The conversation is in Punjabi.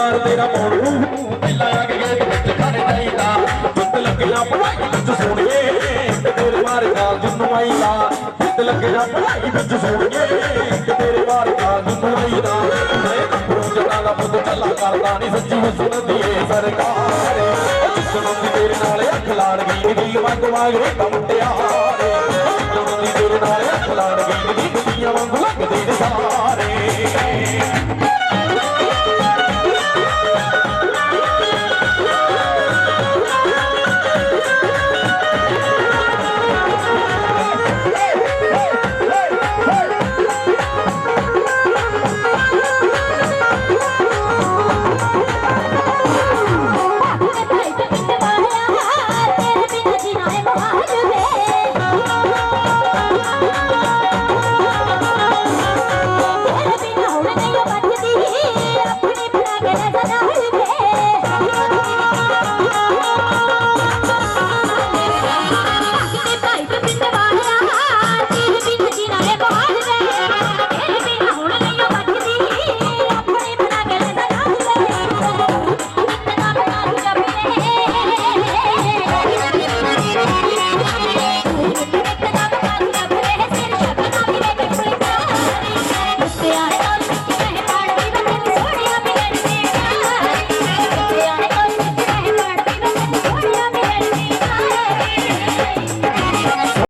ਦਰਬਾਰ ਤੇਰਾ ਮੋੜੂ ਮਿਲਾ ਕੇ ਗੇਟ ਵਿੱਚ ਖੜ ਜਾਈਦਾ। ਬੁੱਤ ਲੱਗਿਆ ਪੜਾਈ ਵਿੱਚ ਸੋਣੀਏ ਤੇਰੇ ਵਾਰ ਕਾਲ ਜਿੰਨੂੰ ਆਈਦਾ। ਬੁੱਤ ਲੱਗਿਆ ਪੜਾਈ ਵਿੱਚ ਸੋਣੀਏ ਤੇਰੇ ਵਾਰ ਕਾਲ ਜਿੰਨੂੰ ਆਈਦਾ। ਮੈਂ ਕੰਪਰੂ ਜਟਾ ਦਾ ਬੁੱਤ ਚੱਲਾ ਕਰਦਾ ਨਹੀਂ ਸੱਚੀ ਸੁਣਦੀ ਏ ਸਰਕਾਰ। ਜਿੱਦਣ ਤੇਰੇ ਨਾਲ ਅੱਖ ਲਾੜ ਗਈ ਦਿਲ ਵਾਂਗ ਵਾਂਗ ਰੇਤਾ ਮੁੱਟਿਆ